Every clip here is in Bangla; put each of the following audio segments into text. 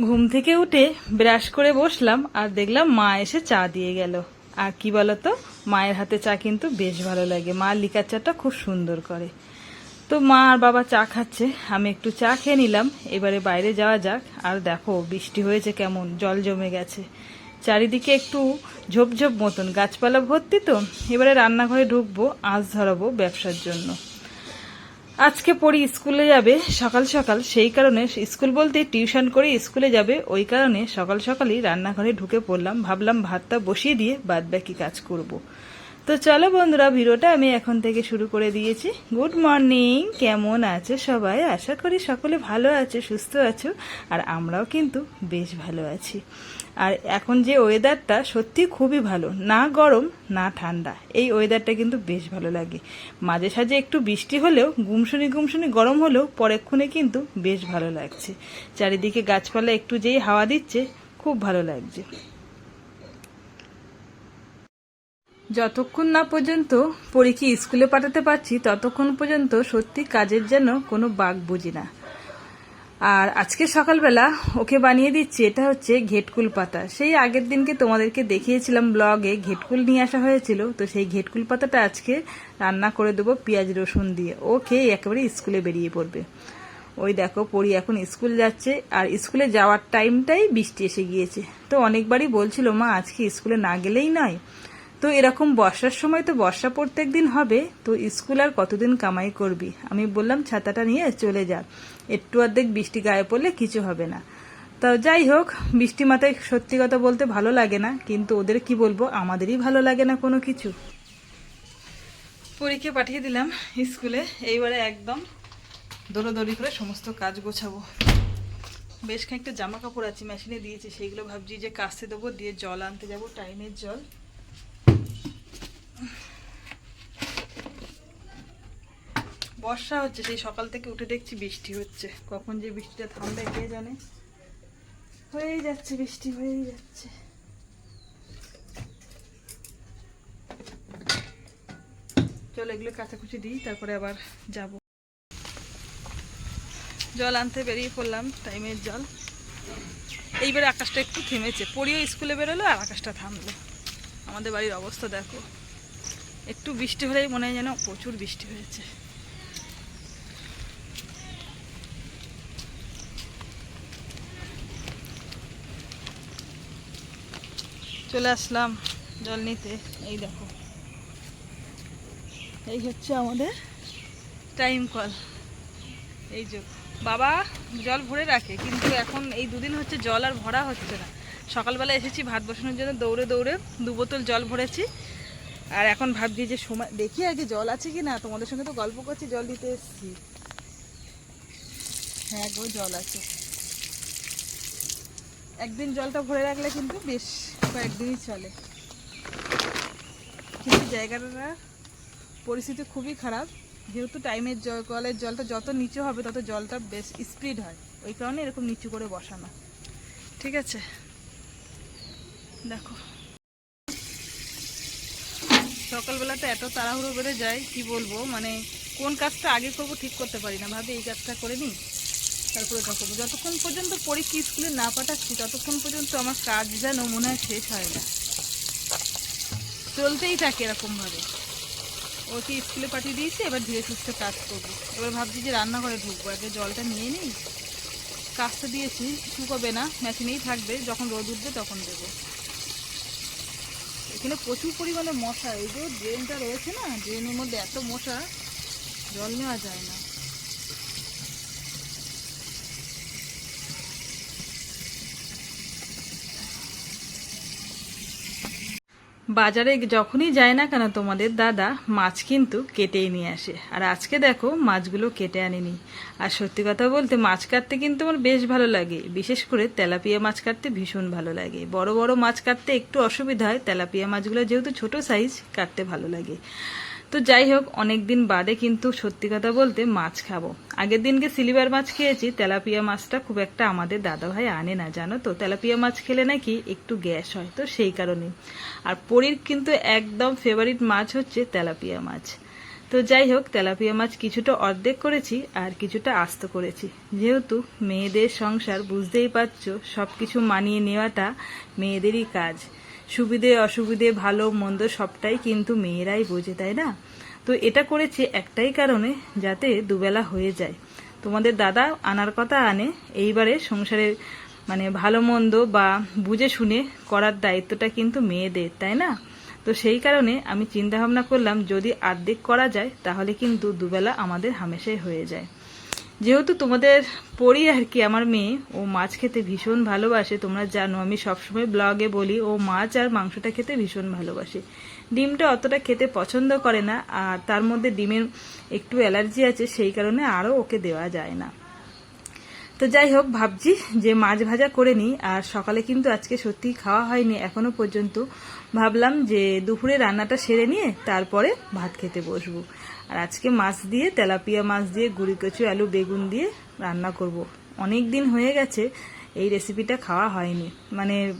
ঘুম থেকে উঠে ব্রাশ করে বসলাম আর দেখলাম মা এসে চা দিয়ে গেল। আর কি বলতো? মায়ের হাতে চা কিন্তু বেশ ভালো লাগে। মা লিকার চাটা খুব সুন্দর করে। তো মা আর বাবা চা খাচ্ছে। আমি একটু চা খেয়ে নিলাম। এবারে বাইরে যাওয়া যাক। আর দেখো, বৃষ্টি হয়েছে কেমন? জল জমে গেছে। চারিদিকে একটু ঝোপঝোপ মতন। গাছপালা ভর্তি তো। এবারে রান্নাঘরে ঢুকবো আঁচ ধরাবো ব্যবসার জন্য। আজকে পড়ি স্কুলে যাবে সকাল সকাল, সেই কারণে স্কুল বলতে টিউশন করে স্কুলে যাবে, ওই কারণে সকাল সকালই রান্নাঘরে ঢুকে পড়লাম, ভাবলাম ভাতটা বসিয়ে দিয়ে বাদ বাকি কাজ করব। তো চলো বন্ধুরা, ভিডিওটা আমি এখন থেকে শুরু করে দিয়েছি। গুড মর্নিং, কেমন আছো সবাই? আশা করি সকলে ভালো আছে, সুস্থ আছো, আর আমরাও কিন্তু বেশ ভালো আছি। আর এখন যে ওয়েদারটা সত্যি খুবই ভালো, না গরম, না ঠান্ডা, এই ওয়েদারটা কিন্তু বেশ ভালো লাগে। মাঝে সাঝে একটু বৃষ্টি হলেও, গুমসুনি গুমসুনি গরম হলেও পরেক্ষণে কিন্তু বেশ ভালো লাগছে। চারিদিকে গাছপালা একটু যেই হাওয়া দিচ্ছে, খুব ভালো লাগছে। যতক্ষণ না পর্যন্ত পরীকে স্কুলে পাঠাতে পারছি, ততক্ষণ পর্যন্ত সত্যি কাজের যেন কোনো বাঘ বুঝি না। আর আজকে সকালবেলা ওকে বানিয়ে দিচ্ছি, এটা হচ্ছে ঘেটকুল পাতা। সেই আগের দিনকে তোমাদেরকে দেখিয়েছিলাম ব্লগে ঘেটকুল নিয়ে আসা হয়েছিল, তো সেই ঘেটকুল পাতাটা আজকে রান্না করে দেবো পেঁয়াজ রসুন দিয়ে। ও খেয়ে একেবারে স্কুলে বেরিয়ে পড়বে। ওই দেখো, পড়ি এখন স্কুল যাচ্ছে, আর স্কুলে যাওয়ার টাইমটাই বৃষ্টি এসে গিয়েছে। তো অনেকবারই বলছিল, মা, আজকে স্কুলে না গেলেই নয়। তো এরকম বর্ষার সময় তো বর্ষা প্রত্যেক দিন হবে, তো স্কুল আর কতদিন কামাই করবি? আমি বললাম, ছাতাটা নিয়ে চলে যা। একটু অর্ধেক বৃষ্টি গায়ে পড়লে কিছু হবে না। তো যাই হোক, বৃষ্টি মাথায় সত্যি কথা বলতে ভালো লাগে না, কিন্তু ওদের কি বলব, আমাদেরই ভালো লাগে না কোনো কিছু। পরীক্ষা পাঠিয়ে দিলাম স্কুলে, এইবারে একদম দৌড়োদৌড়ি করে সমস্ত কাজ গোছাবো। বেশ খানিকটা জামা কাপড় আছে, মেশিনে দিয়েছি, সেইগুলো ভাবছি যে কাচতে দেবো, দিয়ে জল আনতে যাব, টাইমের জল। বর্ষা হচ্ছে, সেই সকাল থেকে উঠে দেখছি বৃষ্টি হচ্ছে। কখন যে বৃষ্টিটা থামবে, কে জানে? হয়েই যাচ্ছে বৃষ্টি, হয়েই যাচ্ছে। চলো এগুলো কাচাকুচি দিই, তারপরে আবার যাব। জল আনতে বেরিয়ে পড়লাম, টাইমের জল। এইবারে আকাশটা একটু থেমেছে পড়িও স্কুলে বেরোলো আর আকাশটা থামলো। আমাদের বাড়ির অবস্থা দেখো। একটু বৃষ্টি হলেই মনে হয় যেন প্রচুর বৃষ্টি হয়েছে। চলে আসলাম জল নিতে। এই দেখো। এই হচ্ছে আমাদের টাইম কল এই যে, বাবা জল ভরে রাখে, কিন্তু এখন এই দুদিন হচ্ছে জল আর ভরা হচ্ছে না। সকালবেলা এসেছি ভাত বসানোর জন্য, দৌড়ে দৌড়ে দু বোতল জল ভরেছি। আর এখন ভাবছি যে সময় দেখি আগে জল আছে কি না তোমাদের সঙ্গে তো গল্প করছি, জল দিতে এসেছি। হ্যাঁ গো, জল আছে। একদিন জলটা ভরে রাখলে কিন্তু বেশ কয়েকদিনই চলে। কিন্তু জায়গাটার পরিস্থিতি খুবই খারাপ। যেহেতু টাইমের জল, কলের জলটা যত নিচু হবে, তত জলটা বেশ স্পিড হয়। ওই কারণে এরকম নিচু করে বসানো। ঠিক আছে? দেখো। সকালবেলাটা এত তাড়াহুড়ো বেড়ে যায় কি বলব? মানে কোন কাজটা আগে করব ঠিক করতে পারি না। ভাবে এই কাজটা করে নিই, তারপরে ওটা করব। যতক্ষণ পর্যন্ত পরীক্ষা স্কুলে না পাঠাচ্ছি, ততক্ষণ পর্যন্ত আমার কাজ যেন মনে হয় শেষ হয় না। চলতেই থাকে এরকমভাবে। ওকে স্কুলে পাঠিয়ে দিয়েছি, এবার ধীরে সুস্থে কাজ করব। এবার ভাবছি যে রান্নাঘরে ঢুকবো। আগে জলটা নিয়ে নিই। কাজটা দিয়েছি, শুকোবে না, মেশিনেই থাকবে, যখন রোদ উঠবে তখন দেবো। এখানে প্রচুর পরিমাণে মশা, এই যে ড্রেনটা রয়েছে না ড্রেনের মধ্যে এত মশা, জল নেওয়া যায় না। বাজারে যখনই যায় না কেন তোমাদের দাদা, মাছ কিন্তু কেটেই নিয়ে আসে। আর আজকে দেখো, মাছগুলো কেটে আনিনি। আর সত্যি কথা বলতে, মাছ কাটতে কিন্তু আমার বেশ ভালো লাগে। বিশেষ করে তেলাপিয়া মাছ কাটতে ভীষণ ভালো লাগে। বড় বড় মাছ কাটতে একটু অসুবিধা হয়, তেলাপিয়া মাছগুলো যেহেতু ছোট সাইজ কাটতে ভালো লাগে। তো যাই হোক অনেক দিন বাদে কিন্তু সত্যি কথা বলতে মাছ খাব। আগের দিনকে সিলিভার মাছ খেয়েছি, তেলাপিয়া মাছটা খুব একটা আমাদের দাদা ভাই আনে না, জানো তো? তেলাপিয়া মাছ খেলে নাকি একটু গ্যাস হয়, তো সেই কারণে আর পরির কিন্তু একদম ফেভারিট মাছ হচ্ছে তেলাপিয়া মাছ। তো যাই হোক, তেলাপিয়া মাছ কিছুটা অর্ধেক করেছি আর কিছুটা আস্ত করেছি। যেহেতু মেয়েদের সংসার, বুঝতেই পারছ সব কিছু মানিয়ে নেওয়াটা মেয়েদেরই কাজ। সুবিধে, অসুবিধে, ভালো, মন্দ সবটাই কিন্তু মেয়েরাই বোঝে, তাই না? তো এটা করেছি একটাই কারণে যাতে দুবেলা হয়ে যায়। তোমাদের দাদা আনার কথা আনে, এইবারে সংসারের মানে ভালো, মন্দ বা বুঝে শুনে করার দায়িত্বটা কিন্তু মেয়েদের, তাই না? তো সেই কারণে আমি চিন্তা ভাবনা করলাম, যদি আর্ধেক করা যায়, তাহলে কিন্তু দুবেলা আমাদের হামেশাই হয়ে যায়। যেহেতু তোমাদের পড়ি আর কি আমার মেয়ে, ও মাছ খেতে ভীষণ ভালোবাসে, তোমরা জানো, আমি সবসময় ব্লগে বলি, ও মাছ আর মাংসটা খেতে ভীষণ ভালোবাসে। ডিমটা অতটা খেতে পছন্দ করে না, আর তার মধ্যে ডিমের একটু অ্যালার্জি আছে, সেই কারণে আরও ওকে দেওয়া যায় না। তো যাই হোক, ভাবছি যে মাছ ভাজা করে নিই, আর সকালে কিন্তু আজকে সত্যি খাওয়া হয়নি, এখনও পর্যন্ত। ভাবলাম যে দুপুরে রান্নাটা সেরে নিয়ে তারপরে ভাত খেতে বসবো। আর আজকে মাছ দিয়ে, তেলাপিয়া মাছ দিয়ে, গুড়ি কচু, আলু, বেগুন দিয়ে রান্না করব। অনেক দিন হয়ে গেছে, এই রেসিপিটা খাওয়া হয়নি। মানে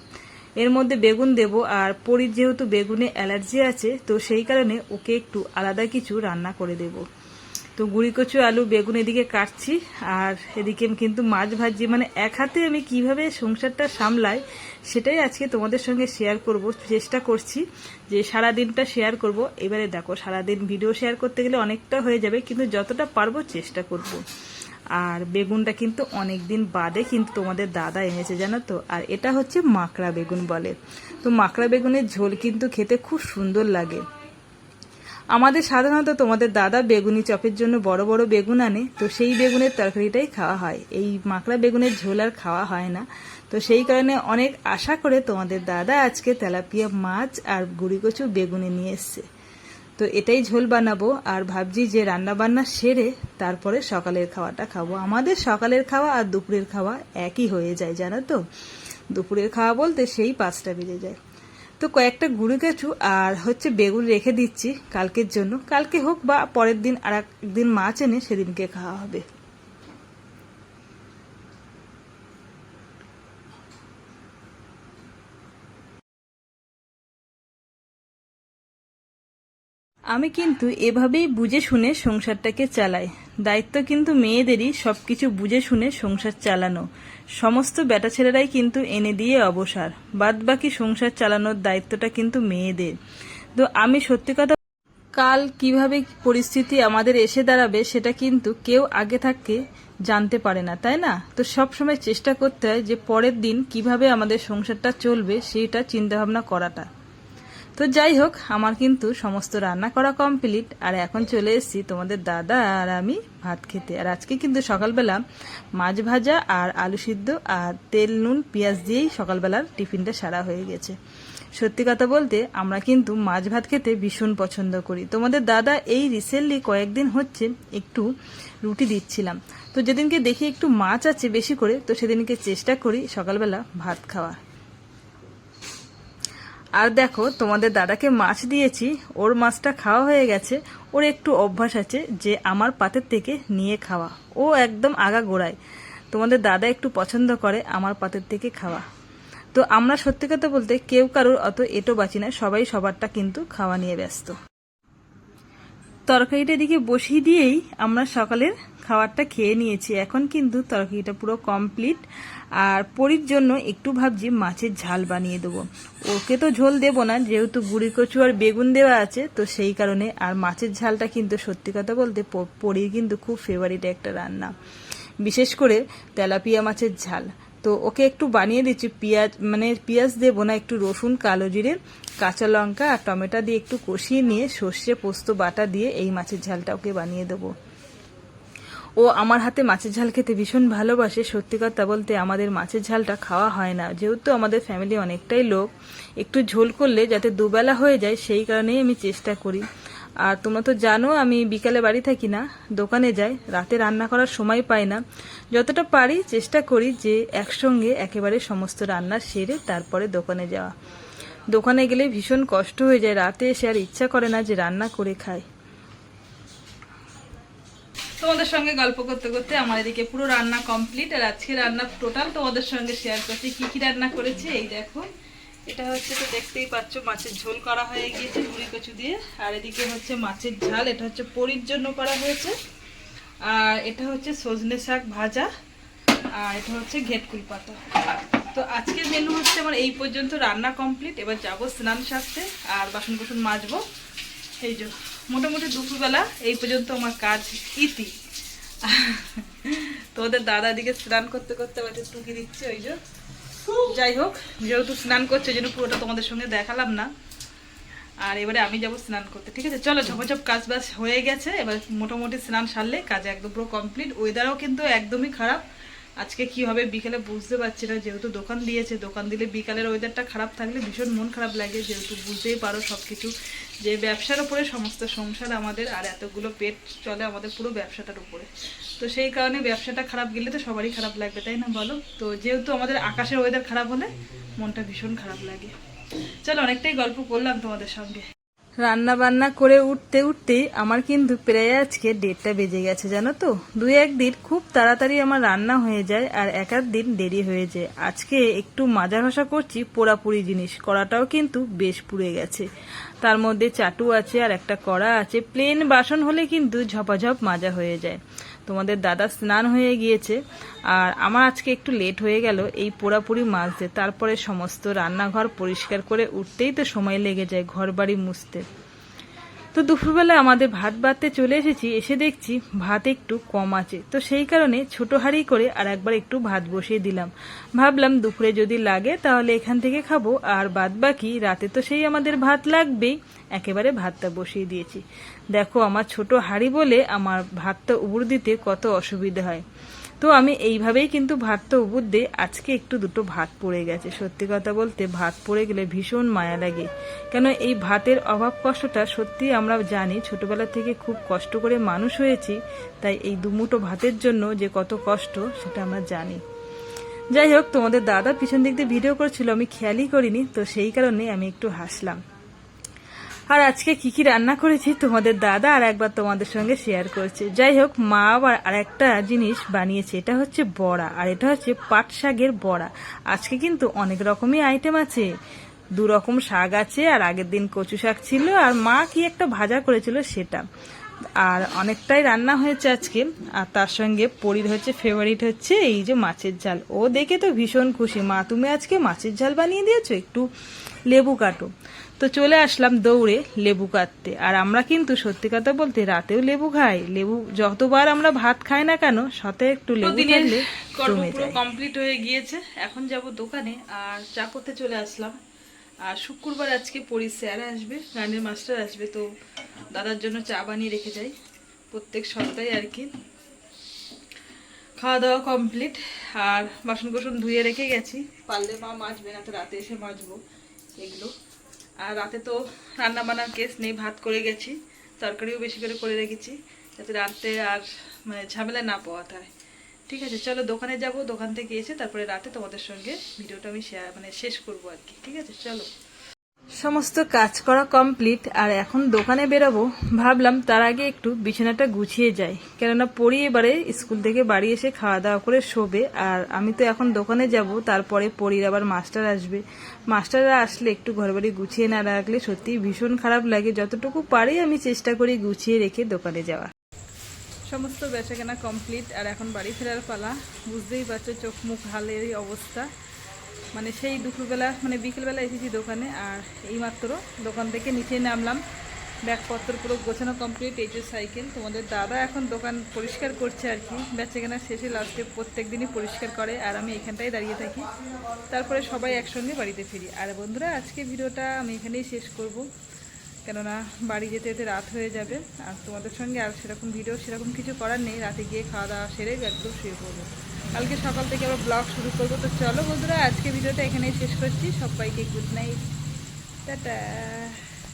এর মধ্যে বেগুন দেব আর পরীর যেহেতু বেগুনে অ্যালার্জি আছে, তো সেই কারণে ওকে একটু আলাদা কিছু রান্না করে দেবো। তো গুড়ি কচু, আলু, বেগুন এদিকে কাটছি। আর এদিকে কিন্তু মাছ ভাজি মানে এক হাতে আমি কীভাবে সংসারটা সামলাই, সেটাই আজকে তোমাদের সঙ্গে শেয়ার করব। চেষ্টা করছি যে সারা দিনটা শেয়ার করব। এবারে দেখো, সারাদিন ভিডিও শেয়ার করতে গেলে অনেকটা হয়ে যাবে, কিন্তু যতটা পারব চেষ্টা করব। আর বেগুনটা কিন্তু অনেক দিন বাদে কিন্তু তোমাদের দাদা এনেছে, জানো তো? আর এটা হচ্ছে মাকড়া বেগুন বলে। তো মাকড়া বেগুনের ঝোল কিন্তু খেতে খুব সুন্দর লাগে। আমাদের সাধারণত তোমাদের দাদা বেগুনি চপের জন্য বড় বড় বেগুন আনে, তো সেই বেগুনের তরকারিটাই খাওয়া হয়। এই মাকড়া বেগুনের ঝোল আর খাওয়া হয় না। তো সেই কারণে অনেক আশা করে তোমাদের দাদা আজকে তেলাপিয়া মাছ আর গুড়ি কচু বেগুনে নিয়ে এসছে। তো এটাই ঝোল বানাবো, আর ভাবছি যে রান্না বান্না সেরে তারপরে সকালের খাওয়াটা খাব। আমাদের সকালের খাওয়া আর দুপুরের খাওয়া একই হয়ে যায়, জানো তো? দুপুরের খাওয়া বলতে সেই পাঁচটা বেজে যায়। তো কয়েকটা গুঁড়ো কেঁচু আর হচ্ছে বেগুন রেখে দিচ্ছি কালকের জন্য। কালকে হোক বা পরের দিন আর একদিন মাছ এনে সেদিনকে খাওয়া হবে। আমি কিন্তু এভাবেই বুঝে শুনে সংসারটাকে চালাই। দায়িত্ব কিন্তু মেয়েদেরই সবকিছু বুঝে শুনে সংসার চালানো। সমস্ত বেটা ছেলেরাই কিন্তু এনে দিয়ে অবসর। বাদ বাকি সংসার চালানোর দায়িত্বটা কিন্তু মেয়েদের। তো আমি সত্যি কথা কাল কীভাবে পরিস্থিতি আমাদের এসে দাঁড়াবে সেটা কিন্তু কেউ আগে থাকতে জানতে পারে না, তাই না? তো সব সময় চেষ্টা করতে হয় যে পরের দিন কীভাবে আমাদের সংসারটা চলবে, সেইটা চিন্তাভাবনা করাটা। তো যাই হোক, আমার কিন্তু সমস্ত রান্না করা কমপ্লিট আর এখন চলে এসেছি তোমাদের দাদা আর আমি ভাত খেতে। আর আজকে কিন্তু সকালবেলা মাছ ভাজা আর আলু সিদ্ধ আর তেল, নুন, পেঁয়াজ দিয়েই সকালবেলার টিফিনটা সারা হয়ে গেছে। সত্যি কথা বলতে, আমরা কিন্তু মাছ ভাত খেতে ভীষণ পছন্দ করি। তোমাদের দাদা এই রিসেন্টলি কয়েকদিন হচ্ছে একটু রুটি দিচ্ছিলাম। তো যেদিনকে দেখি একটু মাছ আছে বেশি করে, তো সেদিনকে চেষ্টা করি সকালবেলা ভাত খাওয়া। আর দেখো, তোমাদের দাদাকে মাছ দিয়েছি, ওর মাছটা খাওয়া হয়ে গেছে, ওর একটু অভ্যাস আছে যে আমার পাতের থেকে নিয়ে খাওয়া। ও একদম আগা গোড়ায়। তোমাদের দাদা একটু পছন্দ করে আমার পাতের থেকে খাওয়া। তো আমরা সত্যি কথা বলতে কেউ কারোর অত এটো বাঁচি না, সবাই সবারটা কিন্তু খাওয়া নিয়ে ব্যস্ত। তরকারিটা এদিকে বসিয়ে দিয়েই আমরা সকালের খাবারটা খেয়ে নিয়েছি। এখন কিন্তু তরকারিটা পুরো কমপ্লিট আর পরির জন্য একটু ভাবছি মাছের ঝাল বানিয়ে দেবো। ওকে তো ঝোল দেবো না, যেহেতু গুড়ি কচু আর বেগুন দেওয়া আছে, তো সেই কারণে আর মাছের ঝালটা কিন্তু সত্যি কথা বলতে পরির কিন্তু খুব ফেভারিট একটা রান্না। বিশেষ করে তেলাপিয়া মাছের ঝাল। তো ওকে একটু বানিয়ে দিচ্ছি, পেঁয়াজ মানে পেঁয়াজ দেবো না, একটু রসুন, কালো জিরে, কাঁচা লঙ্কা আর টমেটো দিয়ে একটু কষিয়ে নিয়ে সর্ষে, পোস্ত, বাটা দিয়ে এই মাছের ঝালটা ওকে বানিয়ে দেবো। ও আমার হাতে মাছের ঝাল খেতে ভীষণ ভালোবাসে। সত্যি কথা বলতে আমাদের মাছের ঝালটা খাওয়া হয় না। যেহেতু আমাদের ফ্যামিলি অনেকটাই লোক, একটু ঝোল করলে যাতে দুবেলা হয়ে যায়, সেই কারণেই আমি চেষ্টা করি। আর তোমরা তো জানো, আমি বিকালে বাড়ি থাকি না, দোকানে যাই, রাতে রান্না করার সময় পাই না। যতটা পারি চেষ্টা করি যে একসঙ্গে একেবারে সমস্ত রান্না সেরে তারপরে দোকানে যাওয়া। দোকানে গেলে ভীষণ কষ্ট হয়ে যায়, রাতে এসে আর ইচ্ছা করে না যে রান্না করে খাই। তোমাদের সঙ্গে গল্প করতে করতে আমার এদিকে পুরো রান্না কমপ্লিট আর আজকে রান্না টোটাল তোমাদের সঙ্গে শেয়ার করছি। কি কি রান্না করেছি? এই দেখো। এটা হচ্ছে তো দেখতেই পাচ্ছ, মাছের ঝোল করা হয়ে গিয়েছে মুড়ি কচু দিয়ে। আর এদিকে হচ্ছে মাছের ঝাল, এটা হচ্ছে পরির জন্য করা হয়েছে। আর এটা হচ্ছে সজনে শাক ভাজা। আর এটা হচ্ছে ঘেটকুল পাতা। তো আজকের মেনু হচ্ছে আমার এই পর্যন্ত রান্না কমপ্লিট এবার যাব স্নান সারতে আর বাসন কুসন মাজবো। এই যে মোটামুটি দুপুরবেলা এই পর্যন্ত আমার কাজ ইতি। তো ওদের দাদা দিকে স্নান করতে করতে একটু টুকি দিচ্ছে ওই যাই হোক, যেহেতু স্নান করছে জন্য পুরোটা তোমাদের সঙ্গে দেখালাম না। আর এবারে আমি যাব স্নান করতে, ঠিক আছে? চলো ঝপঝপ কাজ বাজ হয়ে গেছে। এবার মোটামুটি স্নান সারলে কাজ একদম পুরো কমপ্লিট ওয়েদারও কিন্তু একদমই খারাপ। আজকে কি হবে বিকেলে বুঝতে পারছি না, যেহেতু দোকান দিয়েছে, দোকান দিলে বিকালের ওয়েদারটা খারাপ থাকলে ভীষণ মন খারাপ লাগে, যেহেতু বুঝতেই পারো সব কিছু যে ব্যবসার উপরে সমস্ত সংসার আমাদের, আর এতগুলো পেট চলে আমাদের পুরো ব্যবসাটার উপরে। তো সেই কারণে ব্যবসাটা খারাপ গেলে তো সবারই খারাপ লাগবে, তাই না বলো? তো যেহেতু আমাদের আকাশের ওয়েদার খারাপ হলে মনটা ভীষণ খারাপ লাগে। চলো অনেকটাই গল্প করলাম তোমাদের সঙ্গে। রান্না বান্না করে উঠতে উঠতেই আমার কিন্তু প্রায় আজকে ডেটটা বেজে গেছে, জানো তো? দুই একদিন খুব তাড়াতাড়ি আমার রান্না হয়ে যায় আর এক দিন দেরি হয়ে যায়। আজকে একটু মাজা ঘষা করছি পোড়াপুরি জিনিস, কড়াটাও কিন্তু বেশ পুড়ে গেছে। তার মধ্যে চাটু আছে আর একটা কড়া আছে প্লেন বাসন হলে কিন্তু ঝপাঝপ মাজা হয়ে যায়। তোমাদের দাদা স্নান হয়ে গিয়েছে, আর আমার আজকে একটু লেট হয়ে গেল এই পোড়াপুরি মাজতে তারপরে সমস্ত রান্নাঘর পরিষ্কার করে উঠতেই তো সময় লেগে যায় ঘর বাড়ি মুছতে। তো দুপুরবেলা আমাদের ভাত বাড়তে চলে এসেছি, এসে দেখছি ভাত একটু কম আছে। তো সেই কারণে ছোট হাঁড়ি করে আর একবার একটু ভাত বসিয়ে দিলাম। ভাবলাম দুপুরে যদি লাগে তাহলে এখান থেকে খাব, আর বাদ বাকি রাতে তো সেই আমাদের ভাত লাগবেই, একেবারে ভাতটা বসিয়ে দিয়েছি। দেখো, আমার ছোট হাঁড়ি বলে আমার ভাতটা উবুর দিতে কত অসুবিধা হয়। তো আমি এইভাবেই কিন্তু ভাতটা উবুর দিয়ে আজকে একটু দুটো ভাত পড়ে গেছে। সত্যি কথা বলতে, ভাত পড়ে গেলে ভীষণ মায়া লাগে। কেন, এই ভাতের অভাব কষ্টটা সত্যি আমরা জানি, ছোটবেলা থেকে খুব কষ্ট করে মানুষ হয়েছি, তাই এই দুমুটো ভাতের জন্য যে কত কষ্ট, সেটা আমরা জানি। যাই হোক, তোমাদের দাদা পিছন দিক দিয়ে ভিডিও করছিল, আমি খেয়ালই করিনি, তো সেই কারণে আমি একটু হাসলাম। আর আজকে কি কি রান্না করেছি তোমাদের দাদা আর একবার তোমাদের সঙ্গে শেয়ার করছে। যাই হোক মা আবার আর একটা জিনিস বানিয়েছে, এটা হচ্ছে বড়া আর এটা হচ্ছে পাট শাকের বড়া। আজকে কিন্তু অনেক রকমই আইটেম আছে। দু রকম শাক আছে আর আগের দিন কচু শাক ছিল আর মা কি একটা ভাজা করেছিল সেটা। আর অনেকটাই রান্না হয়েছে আজকে আর তার সঙ্গে পরির হচ্ছে ফেভারিট হচ্ছে এই যে মাছের ঝাল। ও দেখে তো ভীষণ খুশি। মা তুমি আজকে মাছের ঝাল বানিয়ে দিয়েছ? একটু লেবু কাটো। তো চলে আসলাম দৌড়ে লেবু কাটতে। আর আমরা কিন্তু সত্যি কথা বলতে রাতেও লেবু খাই। লেবু যতবার আমরা ভাত খাই না কেন সাথে একটু লেবু খেলে কমপ্লিট হয়ে গিয়েছে। এখন যাব দোকানে আর চা করতে চলে আসলাম। আর শুক্রবার আজকে পরি স্যার আসবে গানের মাস্টার আসবে, তো দাদার জন্য চা বানিয়ে রেখে যাই প্রত্যেক সপ্তাহে আর কি। খাওয়া দাওয়া কমপ্লিট আর বাসন কোসন ধুয়ে রেখে গেছি। পারলে মা মাজবে, না তো রাতে এসে মাজবো এগুলো। আর রাতে তো রান্না বান্নার কেস নেই, ভাত করে গেছি, তরকারিও বেশি করে করে রেখেছি, যাতে রাতে আর মানে ঝামেলা না পাওয়া হয়। ঠিক আছে, চলো দোকানে যাব, দোকান থেকে এসে তারপরে রাতে তোমাদের সঙ্গে ভিডিওটা আমি শেয়ার মানে শেষ করব আর কি, ঠিক আছে, চলো। সমস্ত কাজ করা কমপ্লিট আর এখন দোকানে বেরোবো, ভাবলাম তার আগে একটু বিছানাটা গুছিয়ে যাই, কেননা পড়ি এবারে স্কুল থেকে বাড়ি এসে খাওয়া দাওয়া করে শোবে, আর আমি তো এখন দোকানে যাব, তারপরে পড়ির আবার মাস্টার আসবে। মাস্টাররা আসলে একটু ঘর বাড়ি গুছিয়ে না রাখলে সত্যিই ভীষণ খারাপ লাগে, যতটুকু পারি আমি চেষ্টা করি গুছিয়ে রেখে দোকানে যাওয়া। সমস্ত বেচাকেনা কমপ্লিট আর এখন বাড়ি ফেরার পালা। বুঝতেই পারছ চোখ মুখ হালের এই অবস্থা। মানে সেই দুপুরবেলা মানে বিকেলবেলা এসেছি দোকানে, আর এইমাত্র দোকান থেকে নিচে নামলাম। ব্যাগপত্র পুরো গোছানো কমপ্লিট এই যে সাইকেল তোমাদের দাদা এখন দোকান পরিষ্কার করছে আর কি। বেচাকেনা শেষে লাস্টে প্রত্যেক দিনই পরিষ্কার করে, আর আমি এখানটাই দাঁড়িয়ে থাকি। তারপরে সবাই একসঙ্গে বাড়িতে ফিরি। আর বন্ধুরা আজকে ভিডিওটা আমি এখানেই শেষ করব। কেননা বাড়ি যেতে যেতে রাত হয়ে যাবে। আর তোমাদের সঙ্গে আর সেরকম ভিডিও সেরকম কিছু করার নেই। রাতে গিয়ে খাওয়া দাওয়া সেরে একদম শুয়ে পড়ব। কালকে সকাল থেকে আবার ব্লগ শুরু করব। তো চলো বন্ধুরা, আজকে ভিডিওটা এখানেই শেষ করছি। সবাইকে গুড নাইট টাটা।